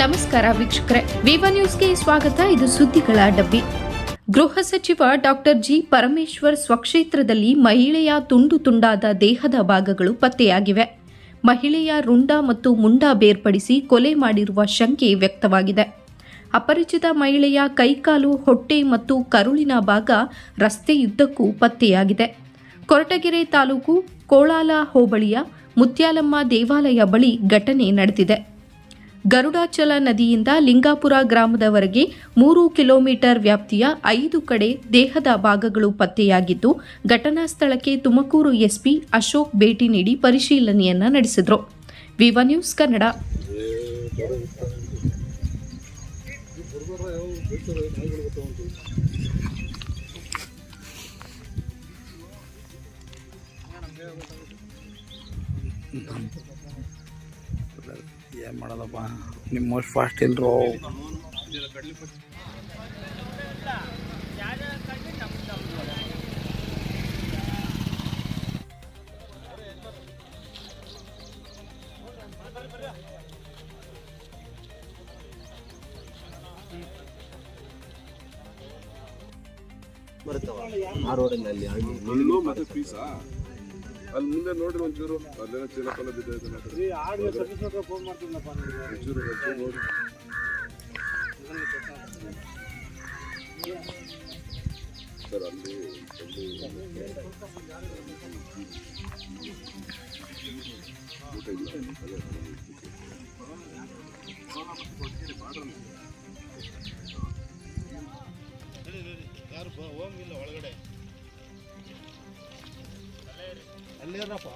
ನಮಸ್ಕಾರ ವೀಕ್ಷಕರೇ. ವಿವ ನ್ಯೂಸ್ಗೆ ಸ್ವಾಗತ. ಇದು ಸುದ್ದಿಗಳ ಡಬ್ಬಿ. ಗೃಹ ಸಚಿವ ಡಾಕ್ಟರ್ ಜಿ. ಪರಮೇಶ್ವರ್ ಸ್ವಕ್ಷೇತ್ರದಲ್ಲಿ ಮಹಿಳೆಯ ತುಂಡು ತುಂಡಾದ ದೇಹದ ಭಾಗಗಳು ಪತ್ತೆಯಾಗಿವೆ. ಮಹಿಳೆಯ ರುಂಡ ಮತ್ತು ಮುಂಡ ಬೇರ್ಪಡಿಸಿ ಕೊಲೆ ಮಾಡಿರುವ ಶಂಕೆ ವ್ಯಕ್ತವಾಗಿದೆ. ಅಪರಿಚಿತ ಮಹಿಳೆಯ ಕೈಕಾಲು, ಹೊಟ್ಟೆ ಮತ್ತು ಕರುಳಿನ ಭಾಗ ರಸ್ತೆಯುದ್ದಕ್ಕೂ ಪತ್ತೆಯಾಗಿದೆ. ಕೊರಟಗೆರೆ ತಾಲೂಕು ಕೋಳಾಲ ಹೋಬಳಿಯ ಮುತ್ಯಾಲಮ್ಮ ದೇವಾಲಯ ಬಳಿ ಘಟನೆ ನಡೆದಿದೆ. ಗರುಡಾಚಲ ನದಿಯಿಂದ ಲಿಂಗಾಪುರ ಗ್ರಾಮದವರೆಗೆ ಮೂರು ಕಿಲೋಮೀಟರ್ ವ್ಯಾಪ್ತಿಯ ಐದು ಕಡೆ ದೇಹದ ಭಾಗಗಳು ಪತ್ತೆಯಾಗಿದ್ದು, ಘಟನಾ ಸ್ಥಳಕ್ಕೆ ತುಮಕೂರು ಎಸ್ಪಿ ಅಶೋಕ್ ಭೇಟಿ ನೀಡಿ ಪರಿಶೀಲನೆಯನ್ನ ನಡೆಸಿದರು. Viva news Kannada. ಏನು ಮಾಡೋದಪ್ಪ? ನಿಮ್ಮ ಫಾಸ್ಟ್ ಇಲ್ರೋ? ಆ ರೋಡಿನಲ್ಲಿ ಹಳ್ಳಿ ಮಣ್ಣು ಮತ್ತೆ ಪೀಸಾ ಅಲ್ಲಿ ಮುಂದೆ ನೋಡಿ ಒಂಚೂರು. ಅಲ್ಲೆಲ್ಲ ಚೀಲ ಪಲ್ಲ ಬಿದ್ದೈತೆ ನೋಡ್ರಿ ಒಂಚೂರು ಒಂಚೂರು ನೋಡಿ ಸರ್ ಅಲ್ಲಿ ಅಲ್ಲಿ ಊಟ ಇಲ್ಲ. ಅದೇ. ಅಲ್ಲಿರಪ್ಪ.